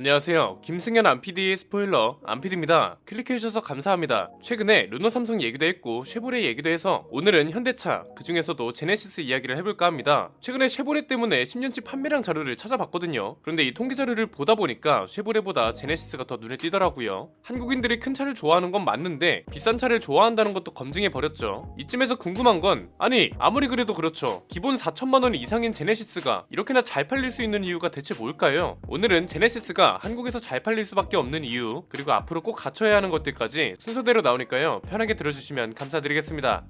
안녕하세요. 김승현 안PD의 스포일러 안PD입니다. 클릭해주셔서 감사합니다. 최근에 르노 삼성 얘기도 했고 쉐보레 얘기도 해서 오늘은 현대차 그 중에서도 제네시스 이야기를 해볼까 합니다. 최근에 쉐보레 때문에 10년치 판매량 자료를 찾아봤거든요. 그런데 이 통계 자료를 보다 보니까 쉐보레보다 제네시스가 더 눈에 띄더라고요. 한국인들이 큰 차를 좋아하는 건 맞는데 비싼 차를 좋아한다는 것도 검증해 버렸죠. 이쯤에서 궁금한 건 아니 아무리 그래도 그렇죠. 기본 4천만 원 이상인 제네시스가 이렇게나 잘 팔릴 수 있는 이유가 대체 뭘까요? 오늘은 제네시스가 한국에서 잘 팔릴 수밖에 없는 이유 그리고 앞으로 꼭 갖춰야 하는 것들까지 순서대로 나오니까요. 편하게 들어주시면 감사드리겠습니다.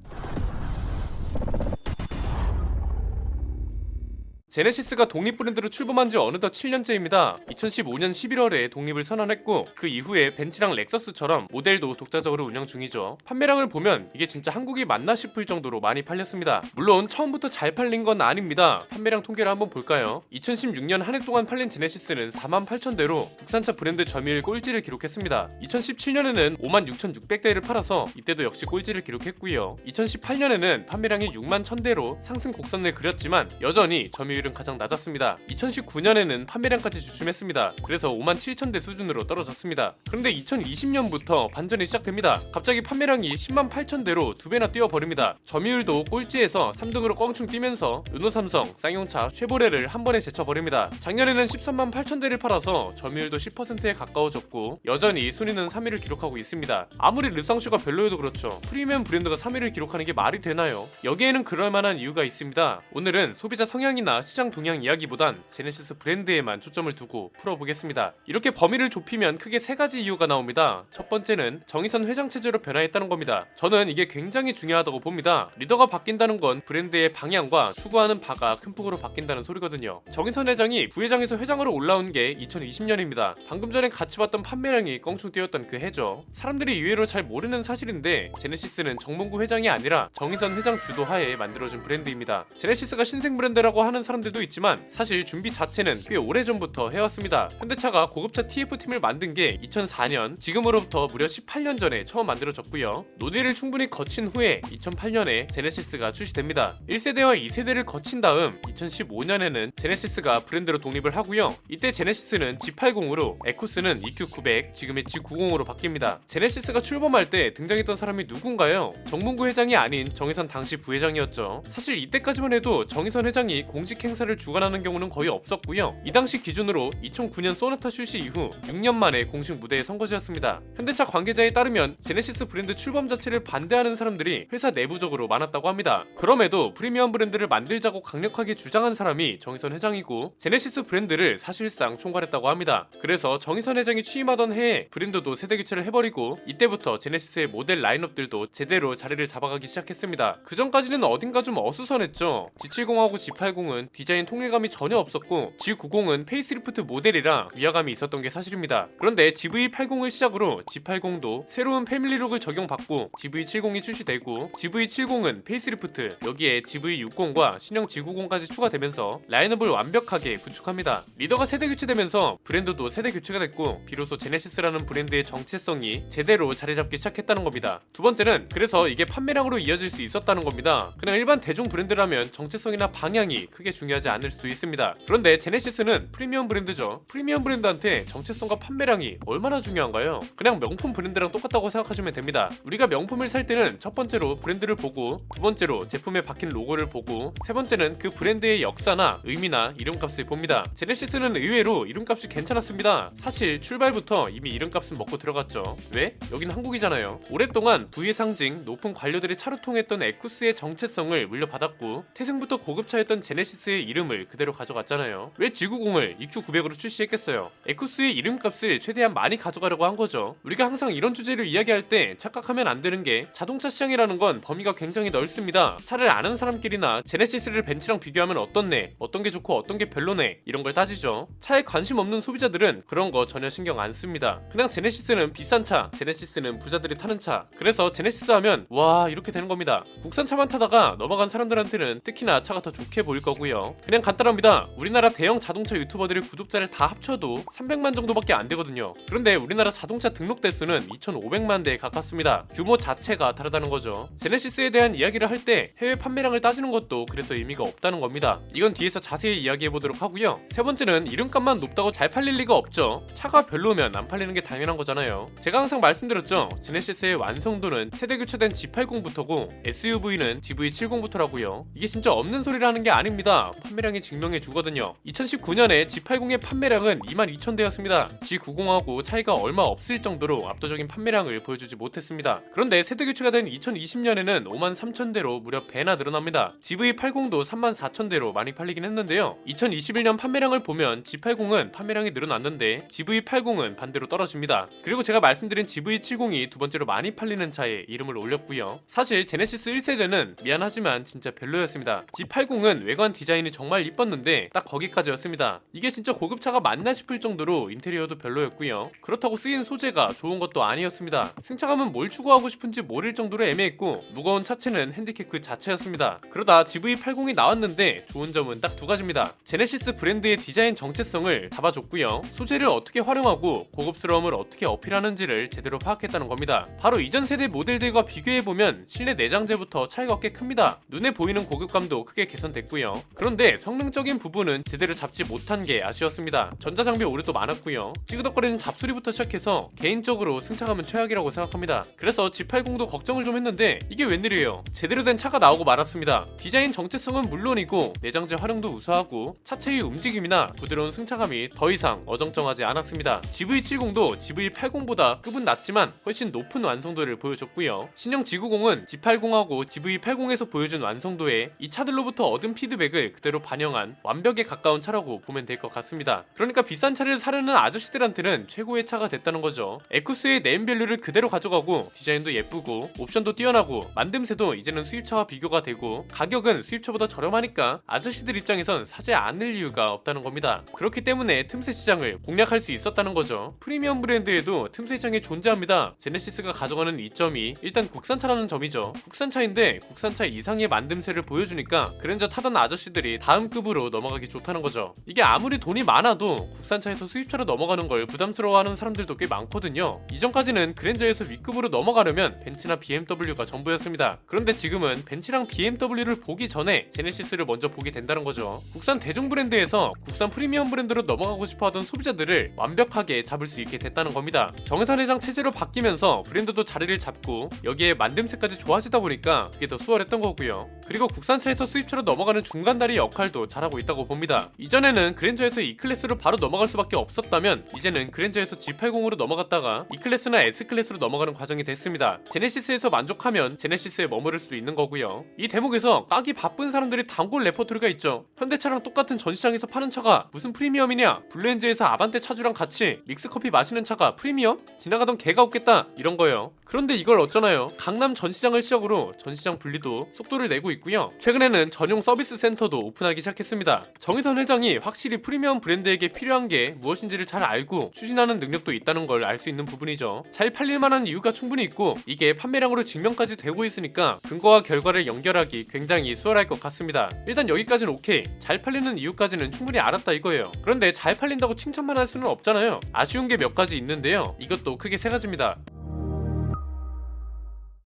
제네시스가 독립 브랜드로 출범한 지 어느덧 7년째입니다. 2015년 11월에 독립을 선언했고 그 이후에 벤츠랑 렉서스처럼 모델도 독자적으로 운영 중이죠. 판매량을 보면 이게 진짜 한국이 맞나 싶을 정도로 많이 팔렸습니다. 물론 처음부터 잘 팔린 건 아닙니다. 판매량 통계를 한번 볼까요? 2016년 한 해 동안 팔린 제네시스는 4만 8천 대로 국산차 브랜드 점유율 꼴찌를 기록했습니다. 2017년에는 5만 6,600대를 팔아서 이때도 역시 꼴찌를 기록했고요. 2018년에는 판매량이 6만 1000대로 상승 곡선을 그렸지만 여전히 점유율 은 가장 낮았습니다. 2019년에는 판매량까지 주춤했습니다. 그래서 5만 7천 대 수준으로 떨어졌습니다. 그런데 2020년부터 반전이 시작됩니다. 갑자기 판매량이 10만 8천 대로 두 배나 뛰어버립니다. 점유율도 꼴찌에서 3등으로 껑충 뛰면서 르노삼성, 쌍용차, 쉐보레를 한 번에 제쳐버립니다. 작년에는 13만 8천 대를 팔아서 점유율도 10%에 가까워졌고 여전히 순위는 3위를 기록하고 있습니다. 아무리 르상슈가 별로여도 그렇죠. 프리미엄 브랜드가 3위를 기록하는 게 말이 되나요? 여기에는 그럴 만한 이유가 있습니다. 오늘은 소비자 성향이나 시장 동향 이야기보단 제네시스 브랜드에만 초점을 두고 풀어보겠습니다. 이렇게 범위를 좁히면 크게 세 가지 이유가 나옵니다. 첫 번째는 정의선 회장 체제로 변화했다는 겁니다. 저는 이게 굉장히 중요하다고 봅니다. 리더가 바뀐다는 건 브랜드의 방향과 추구하는 바가 큰 폭으로 바뀐다는 소리거든요. 정의선 회장이 부회장에서 회장으로 올라온 게 2020년입니다. 방금 전에 같이 봤던 판매량이 껑충 뛰었던 그 해죠. 사람들이 의외로 잘 모르는 사실인데 제네시스는 정몽구 회장이 아니라 정의선 회장 주도하에 만들어진 브랜드입니다. 제네시스가 신생 브랜드라고 하는 사람 들도 있지만 사실 준비 자체는 꽤 오래전부터 해왔습니다. 현대차가 고급차 TF팀을 만든 게 2004년, 지금으로부터 무려 18년 전에 처음 만들어졌고요. 노딜을 충분히 거친 후에 2008년에 제네시스가 출시됩니다. 1세대와 2세대를 거친 다음 2015년에는 제네시스가 브랜드로 독립을 하고요. 이때 제네시스는 G80으로 에쿠스는 EQ900, 지금의 G90으로 바뀝니다. 제네시스가 출범할 때 등장했던 사람이 누군가요? 정문구 회장이 아닌 정의선 당시 부회장이었죠. 사실 이때까지만 해도 정의선 회장이 공식 행사를 주관하는 경우는 거의 없었고요. 이 당시 기준으로 2009년 소나타 출시 이후 6년 만에 공식 무대에 선 것이었습니다. 현대차 관계자에 따르면 제네시스 브랜드 출범 자체를 반대하는 사람들이 회사 내부적으로 많았다고 합니다. 그럼에도 프리미엄 브랜드를 만들자고 강력하게 주장한 사람이 정의선 회장이고 제네시스 브랜드를 사실상 총괄했다고 합니다. 그래서 정의선 회장이 취임하던 해에 브랜드도 세대 교체를 해버리고 이때부터 제네시스의 모델 라인업들도 제대로 자리를 잡아가기 시작했습니다. 그 전까지는 어딘가 좀 어수선했죠. G70하고 G80은 디자인 통일감이 전혀 없었고 G90은 페이스리프트 모델이라 위화감이 있었던 게 사실입니다. 그런데 GV80을 시작으로 G80도 새로운 패밀리룩을 적용받고 GV70이 출시되고 GV70은 페이스리프트 여기에 GV60과 신형 G90까지 추가되면서 라인업을 완벽하게 구축합니다. 리더가 세대 교체되면서 브랜드도 세대 교체가 됐고 비로소 제네시스라는 브랜드의 정체성이 제대로 자리 잡기 시작했다는 겁니다. 두 번째는 그래서 이게 판매량으로 이어질 수 있었다는 겁니다. 그냥 일반 대중 브랜드라면 정체성이나 방향이 크게 중요 하지 않을 수도 있습니다. 그런데 제네시스는 프리미엄 브랜드죠. 프리미엄 브랜드한테 정체성과 판매량이 얼마나 중요한가요? 그냥 명품 브랜드랑 똑같다고 생각하시면 됩니다. 우리가 명품을 살 때는 첫 번째로 브랜드를 보고 두 번째로 제품에 박힌 로고를 보고 세 번째는 그 브랜드의 역사나 의미나 이름값을 봅니다. 제네시스는 의외로 이름값이 괜찮았습니다. 사실 출발부터 이미 이름값은 먹고 들어갔죠. 왜? 여긴 한국이잖아요. 오랫동안 부의 상징, 높은 관료들이 차루통했던 에쿠스의 정체성을 물려받았고 태생부터 고급차였던 제네시스의 이름을 그대로 가져갔잖아요. 왜 G90을 EQ900으로 출시했겠어요? 에쿠스의 이름값을 최대한 많이 가져가려고 한 거죠. 우리가 항상 이런 주제를 이야기할 때 착각하면 안 되는 게 자동차 시장이라는 건 범위가 굉장히 넓습니다. 차를 아는 사람끼리나 제네시스를 벤츠랑 비교하면 어떻네, 어떤 게 좋고 어떤 게 별로네 이런 걸 따지죠. 차에 관심 없는 소비자들은 그런 거 전혀 신경 안 씁니다. 그냥 제네시스는 비싼 차, 제네시스는 부자들이 타는 차. 그래서 제네시스 하면 와 이렇게 되는 겁니다. 국산 차만 타다가 넘어간 사람들한테는 특히나 차가 더 좋게 보일 거고요. 그냥 간단합니다. 우리나라 대형 자동차 유튜버들의 구독자를 다 합쳐도 300만 정도밖에 안 되거든요. 그런데 우리나라 자동차 등록 대수는 2,500만 대에 가깝습니다. 규모 자체가 다르다는 거죠. 제네시스에 대한 이야기를 할 때 해외 판매량을 따지는 것도 그래서 의미가 없다는 겁니다. 이건 뒤에서 자세히 이야기해 보도록 하고요. 세 번째는 이름값만 높다고 잘 팔릴 리가 없죠. 차가 별로면 안 팔리는 게 당연한 거잖아요. 제가 항상 말씀드렸죠. 제네시스의 완성도는 세대 교체된 G80부터고 SUV는 GV70부터라고요. 이게 진짜 없는 소리라는 게 아닙니다. 판매량이 증명해 주거든요. 2019년에 G80의 판매량은 22,000대였습니다. G90하고 차이가 얼마 없을 정도로 압도적인 판매량을 보여주지 못했습니다. 그런데 세대 교체가 된 2020년에는 53,000대로 무려 배나 늘어납니다. GV80도 34,000대로 많이 팔리긴 했는데요. 2021년 판매량을 보면 G80은 판매량이 늘어났는데 GV80은 반대로 떨어집니다. 그리고 제가 말씀드린 GV70이 두 번째로 많이 팔리는 차에 이름을 올렸고요. 사실 제네시스 1세대는 미안하지만 진짜 별로였습니다. G80은 외관 디자인 이 정말 이뻤는데 딱 거기까지였습니다. 이게 진짜 고급차가 맞나 싶을 정도로 인테리어도 별로였고요. 그렇다고 쓰인 소재가 좋은 것도 아니었습니다. 승차감은 뭘 추구하고 싶은지 모를 정도로 애매했고 무거운 차체는 핸디캡 그 자체였습니다. 그러다 GV80이 나왔는데 좋은 점은 딱 두 가지입니다. 제네시스 브랜드의 디자인 정체성을 잡아줬고요. 소재를 어떻게 활용하고 고급스러움을 어떻게 어필하는지를 제대로 파악했다는 겁니다. 바로 이전 세대 모델들과 비교해보면 실내 내장재부터 차이가 꽤 큽니다. 눈에 보이는 고급감도 크게 개선됐고요. 그런데 성능적인 부분은 제대로 잡지 못한 게 아쉬웠습니다. 전자장비 오류도 많았고요. 찌그덕거리는 잡소리부터 시작해서 개인적으로 승차감은 최악이라고 생각합니다. 그래서 G80도 걱정을 좀 했는데 이게 웬일이에요. 제대로 된 차가 나오고 말았습니다. 디자인 정체성은 물론이고 내장재 활용도 우수하고 차체의 움직임이나 부드러운 승차감이 더 이상 어정쩡하지 않았습니다. GV70도 GV80보다 급은 낮지만 훨씬 높은 완성도를 보여줬고요. 신형 G90은 G80하고 GV80에서 보여준 완성도에 이 차들로부터 얻은 피드백을 그대로 반영한 완벽에 가까운 차라고 보면 될 것 같습니다. 그러니까 비싼 차를 사려는 아저씨들한테는 최고의 차가 됐다는 거죠. 에쿠스의 네임밸류를 그대로 가져가고 디자인도 예쁘고 옵션도 뛰어나고 만듦새도 이제는 수입차와 비교가 되고 가격은 수입차보다 저렴하니까 아저씨들 입장에선 사지 않을 이유가 없다는 겁니다. 그렇기 때문에 틈새 시장을 공략할 수 있었다는 거죠. 프리미엄 브랜드에도 틈새 시장이 존재합니다. 제네시스가 가져가는 이점이 일단 국산차라는 점이죠. 국산차인데 국산차 이상의 만듦새를 보여주니까 그랜저 타던 아저씨들이 다음 급으로 넘어가기 좋다는 거죠. 이게 아무리 돈이 많아도 국산차에서 수입차로 넘어가는 걸 부담스러워하는 사람들도 꽤 많거든요. 이전까지는 그랜저에서 위급으로 넘어가려면 벤츠나 BMW가 전부였습니다. 그런데 지금은 벤츠랑 BMW를 보기 전에 제네시스를 먼저 보게 된다는 거죠. 국산 대중 브랜드에서 국산 프리미엄 브랜드로 넘어가고 싶어하던 소비자들을 완벽하게 잡을 수 있게 됐다는 겁니다. 정회사 내장 체제로 바뀌면서 브랜드도 자리를 잡고 여기에 만듦새까지 좋아지다 보니까 그게 더 수월했던 거고요. 그리고 국산차에서 수입차로 넘어가는 중간다리 역할도 잘하고 있다고 봅니다. 이전에는 그랜저에서 E클래스로 바로 넘어갈 수밖에 없었다면 이제는 그랜저에서 G80으로 넘어갔다가 E클래스나 S클래스로 넘어가는 과정이 됐습니다. 제네시스에서 만족하면 제네시스에 머무를 수 있는 거고요. 이 대목에서 까기 바쁜 사람들이 단골 레퍼토리가 있죠. 현대차랑 똑같은 전시장에서 파는 차가 무슨 프리미엄이냐? 블루엔즈에서 아반떼 차주랑 같이 믹스커피 마시는 차가 프리미엄? 지나가던 개가 없겠다 이런 거예요. 그런데 이걸 어쩌나요? 강남 전시장을 시작으로 전시장 분리도 속도를 내고 있고 요. 최근에는 전용 서비스 센터도 오픈하기 시작했습니다. 정의선 회장이 확실히 프리미엄 브랜드에게 필요한 게 무엇인지를 잘 알고 추진하는 능력도 있다는 걸 알 수 있는 부분이죠. 잘 팔릴 만한 이유가 충분히 있고 이게 판매량으로 증명까지 되고 있으니까 근거와 결과를 연결하기 굉장히 수월할 것 같습니다. 일단 여기까지는 오케이. 잘 팔리는 이유까지는 충분히 알았다 이거예요. 그런데 잘 팔린다고 칭찬만 할 수는 없잖아요. 아쉬운 게 몇 가지 있는데요. 이것도 크게 세 가지입니다.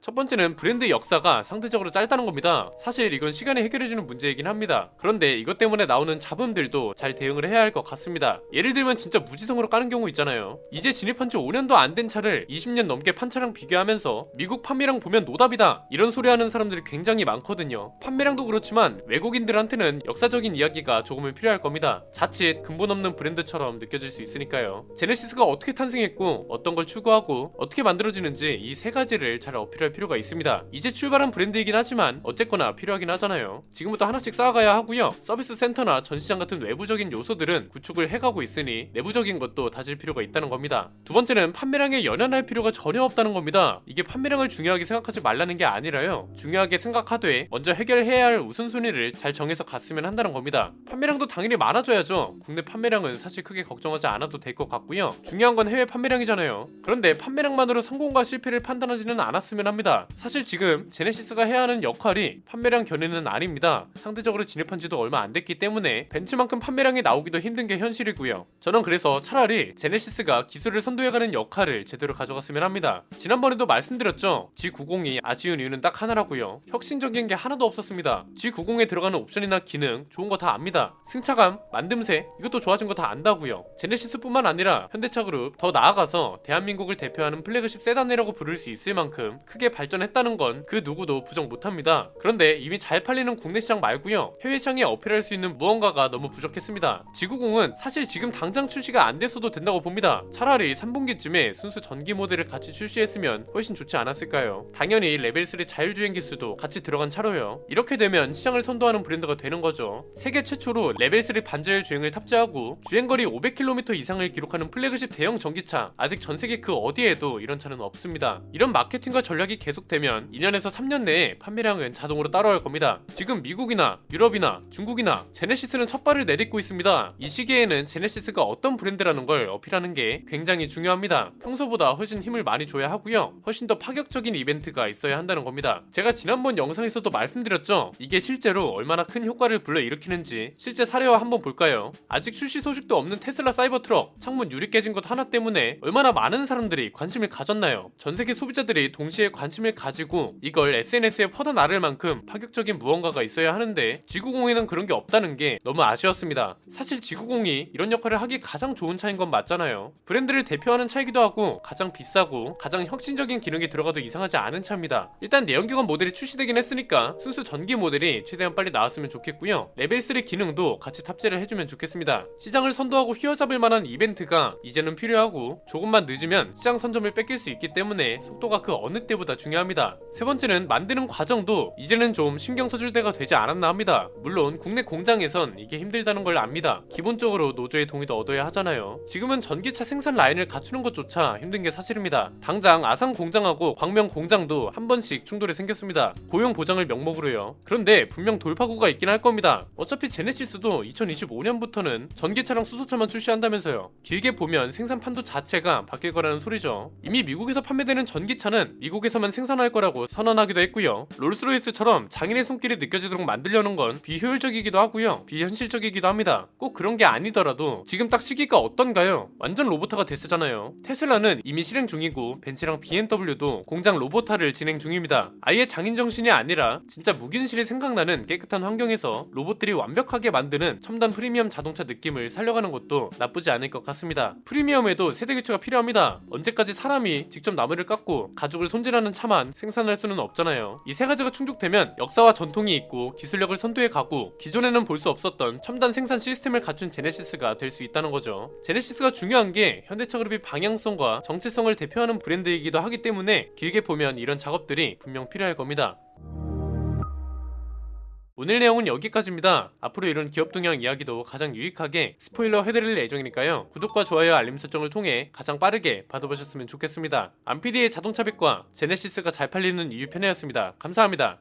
첫 번째는 브랜드 역사가 상대적으로 짧다는 겁니다. 사실 이건 시간이 해결해주는 문제이긴 합니다. 그런데 이것 때문에 나오는 잡음들도 잘 대응을 해야 할 것 같습니다. 예를 들면 진짜 무지성으로 까는 경우 있잖아요. 이제 진입한 지 5년도 안 된 차를 20년 넘게 판 차랑 비교하면서 미국 판매량 보면 노답이다 이런 소리 하는 사람들이 굉장히 많거든요. 판매량도 그렇지만 외국인들한테는 역사적인 이야기가 조금은 필요할 겁니다. 자칫 근본 없는 브랜드처럼 느껴질 수 있으니까요. 제네시스가 어떻게 탄생했고 어떤 걸 추구하고 어떻게 만들어지는지 이 세 가지를 잘 어필할 필요가 있습니다. 이제 출발한 브랜드이긴 하지만 어쨌거나 필요하긴 하잖아요. 지금부터 하나씩 쌓아가야 하고요. 서비스 센터나 전시장 같은 외부적인 요소들은 구축을 해가고 있으니 내부적인 것도 다질 필요가 있다는 겁니다. 두 번째는 판매량에 연연할 필요가 전혀 없다는 겁니다. 이게 판매량을 중요하게 생각하지 말라는 게 아니라요. 중요하게 생각하되 먼저 해결해야 할 우선순위를 잘 정해서 갔으면 한다는 겁니다. 판매량도 당연히 많아져야죠. 국내 판매량은 사실 크게 걱정하지 않아도 될 것 같고요. 중요한 건 해외 판매량이잖아요. 그런데 판매량만으로 성공과 실패를 판단하지는 않았으면 합니다. 합니다. 사실 지금 제네시스가 해야 하는 역할이 판매량 견인은 아닙니다. 상대적으로 진입한 지도 얼마 안 됐기 때문에 벤츠만큼 판매량이 나오기도 힘든 게 현실이고요. 저는 그래서 차라리 제네시스가 기술을 선도해가는 역할을 제대로 가져갔으면 합니다. 지난번에도 말씀드렸죠. G90이 아쉬운 이유는 딱 하나라고요. 혁신적인 게 하나도 없었습니다. G90에 들어가는 옵션이나 기능 좋은 거 다 압니다. 승차감, 만듦새 이것도 좋아진 거 다 안다고요. 제네시스뿐만 아니라 현대차 그룹 더 나아가서 대한민국을 대표하는 플래그십 세단이라고 부를 수 있을 만큼 크게 발전했다는 건 그 누구도 부정 못합니다. 그런데 이미 잘 팔리는 국내 시장 말고요. 해외 시장에 어필할 수 있는 무언가가 너무 부족했습니다. G90은 사실 지금 당장 출시가 안 됐어도 된다고 봅니다. 차라리 3분기쯤에 순수 전기 모델을 같이 출시했으면 훨씬 좋지 않았을까요? 당연히 레벨 3 자율주행 기수도 같이 들어간 차로요. 이렇게 되면 시장을 선도하는 브랜드가 되는 거죠. 세계 최초로 레벨 3 반자율 주행을 탑재하고 주행거리 500km 이상을 기록하는 플래그십 대형 전기차. 아직 전 세계 그 어디에도 이런 차는 없습니다. 이런 마케팅과 전략이 계속되면 2년에서 3년 내에 판매량은 자동으로 따라올 겁니다. 지금 미국이나 유럽이나 중국이나 제네시스는 첫 발을 내딛고 있습니다. 이 시기에는 제네시스가 어떤 브랜드라는 걸 어필하는 게 굉장히 중요합니다. 평소보다 훨씬 힘을 많이 줘야 하고요. 훨씬 더 파격적인 이벤트가 있어야 한다는 겁니다. 제가 지난번 영상에서도 말씀드렸죠. 이게 실제로 얼마나 큰 효과를 불러일으키는지 실제 사례와 한번 볼까요? 아직 출시 소식도 없는 테슬라 사이버 트럭 창문 유리 깨진 것 하나 때문에 얼마나 많은 사람들이 관심을 가졌나요? 전 세계 소비자들이 동시에 관심 을 가지고 이걸 SNS에 퍼다 나를 만큼 파격적인 무언가가 있어야 하는데 G90에는 그런 게 없다는 게 너무 아쉬웠습니다. 사실 G90이 이런 역할을 하기 가장 좋은 차인 건 맞잖아요. 브랜드를 대표하는 차이기도 하고 가장 비싸고 가장 혁신적인 기능이 들어가도 이상하지 않은 차입니다. 일단 내연기관 모델이 출시되긴 했으니까 순수 전기 모델이 최대한 빨리 나왔으면 좋겠고요. 레벨 3 기능도 같이 탑재를 해주면 좋겠습니다. 시장을 선도하고 휘어잡을 만한 이벤트가 이제는 필요하고 조금만 늦으면 시장 선점을 뺏길 수 있기 때문에 속도가 그 어느 때보다 중요합니다. 세 번째는 만드는 과정도 이제는 좀 신경 써줄 때가 되지 않았나 합니다. 물론 국내 공장에선 이게 힘들다는 걸 압니다. 기본적으로 노조의 동의도 얻어야 하잖아요. 지금은 전기차 생산 라인을 갖추는 것조차 힘든 게 사실입니다. 당장 아산 공장하고 광명 공장도 한 번씩 충돌이 생겼습니다. 고용 보장을 명목으로요. 그런데 분명 돌파구가 있긴 할 겁니다. 어차피 제네시스도 2025년부터는 전기차랑 수소차만 출시한다면서요. 길게 보면 생산 판도 자체가 바뀔 거라는 소리죠. 이미 미국에서 판매되는 전기차는 미국에서만 생산할 거라고 선언하기도 했고요. 롤스로이스처럼 장인의 손길이 느껴지도록 만들려는 건 비효율적이기도 하고요. 비현실적이기도 합니다. 꼭 그런 게 아니더라도 지금 딱 시기가 어떤가요? 완전 로보타가 됐잖아요. 테슬라는 이미 실행 중이고 벤츠랑 BMW도 공장 로보타를 진행 중입니다. 아예 장인 정신이 아니라 진짜 무균실이 생각나는 깨끗한 환경에서 로봇들이 완벽하게 만드는 첨단 프리미엄 자동차 느낌을 살려가는 것도 나쁘지 않을 것 같습니다. 프리미엄에도 세대 교체가 필요합니다. 언제까지 사람이 직접 나무를 깎고 가죽을 손질하는 차만 생산할 수는 없잖아요. 이 세 가지가 충족되면 역사와 전통이 있고 기술력을 선도해 가고 기존에는 볼 수 없었던 첨단 생산 시스템을 갖춘 제네시스가 될 수 있다는 거죠. 제네시스가 중요한 게 현대차 그룹이 방향성과 정체성을 대표하는 브랜드이기도 하기 때문에 길게 보면 이런 작업들이 분명 필요할 겁니다. 오늘 내용은 여기까지입니다. 앞으로 이런 기업 동향 이야기도 가장 유익하게 스포일러 해드릴 예정이니까요. 구독과 좋아요 알림 설정을 통해 가장 빠르게 받아보셨으면 좋겠습니다. 안피디의 자동차 빛과 제네시스가 잘 팔리는 이유 편이었습니다. 감사합니다.